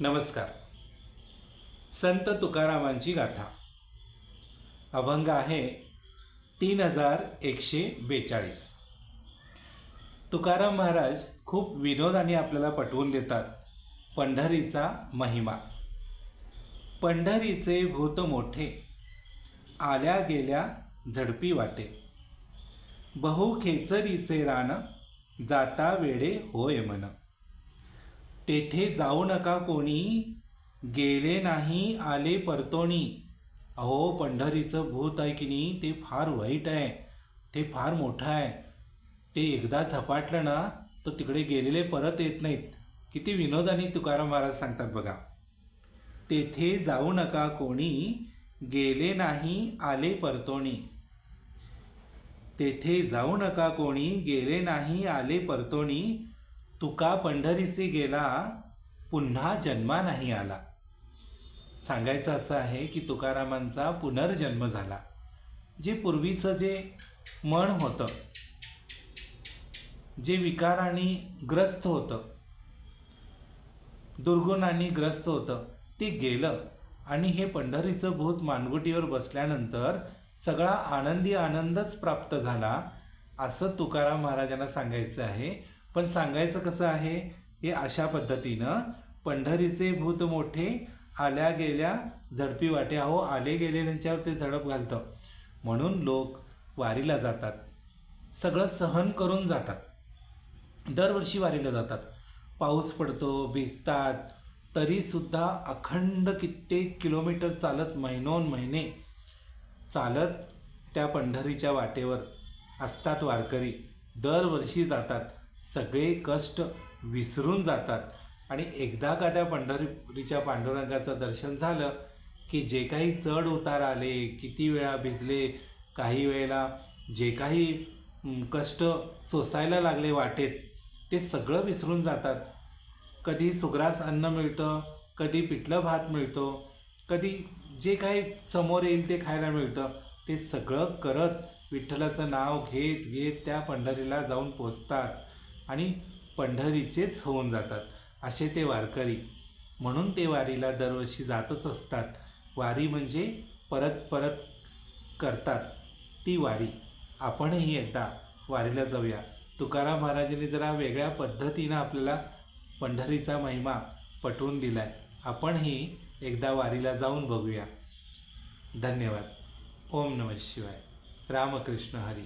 नमस्कार. संत तुकारामांची गाथा. अभंग आहे तीन हजार एकशे बेचाळीस. तुकाराम महाराज खूप विनोदाने आपल्याला पटवून देतात पंढरीचा महिमा. पंढरीचे भूत मोठे आल्या गेल्या झडपी वाटे. बहु खेचरीचे रान जाता वेडे होय मन. तेथे जाऊ नका कोणी. गेले नाही आले परतोणी. अहो पंढरीचं भूत आहे की नाही ते फार वाईट आहे. ते फार मोठं आहे. ते एकदा झपाटलं ना तर तिकडे गेलेले परत येत नाहीत. किती विनोदाने तुकाराम महाराज सांगतात बघा. तेथे जाऊ नका कोणी. गेले नाही आले परतोणी. तेथे जाऊ नका कोणी. गेले नाही आले परतोणी. तुका पंढरीसी गेला पुन्हा जन्मा नाही आला. सांगायचं असं आहे की तुकारामांचा पुनर्जन्म झाला जे पूर्वीचं जे मन होतं जे विकाराने ग्रस्त होतं दुर्गुणांनी ग्रस्त होतं ते गेलं आणि हे पंढरीचं भूत मानगुटीवर बसल्यानंतर सगळा आनंदी आनंदच प्राप्त झाला असं तुकाराम महाराजांना सांगायचं आहे. पण सांगायचं कसं आहे हे अशा पद्धतीनं पंढरीचे भूत मोठे आल्या गेल्या झडपी वाटे अहो आले गेलेल्यांच्यावर ते झडप घालतं. म्हणून लोक वारीला जातात. सगळं सहन करून जातात. दरवर्षी वारीला जातात. पाऊस पडतो भिजतात तरीसुद्धा अखंड कित्येक किलोमीटर चालत महिनोन महिने चालत त्या पंढरीच्या वाटेवर असतात वारकरी. दरवर्षी जातात. सगळे कष्ट विसरून जातात. आणि एकदा का त्या पंढरीच्या पांडुरंगाचं दर्शन झालं की जे काही चढ उतार आले किती वेळा भिजले काही वेळेला जे काही कष्ट सोसायला लागले वाटेत ते सगळं विसरून जातात. कधी सुग्रास अन्न मिळतं कधी पिठलं भात मिळतो कधी जे काही समोर येईल ते खायला मिळतं ते सगळं करत विठ्ठलाचं नाव घेत घेत त्या पंढरीला जाऊन पोचतात. आणि पंढरीचेच होऊन जातात. असे ते वारकरी. म्हणून ते वारीला दरवर्षी जातच असतात. वारी म्हणजे परत परत करतात ती वारी. आपणही एकदा वारीला जाऊया. तुकाराम महाराजांनी जरा वेगळ्या पद्धतीनं आपल्याला पंढरीचा महिमा पटवून दिलाय. आपणही एकदा वारीला जाऊन बघूया. धन्यवाद. ओम नमः शिवाय. रामकृष्ण हरी.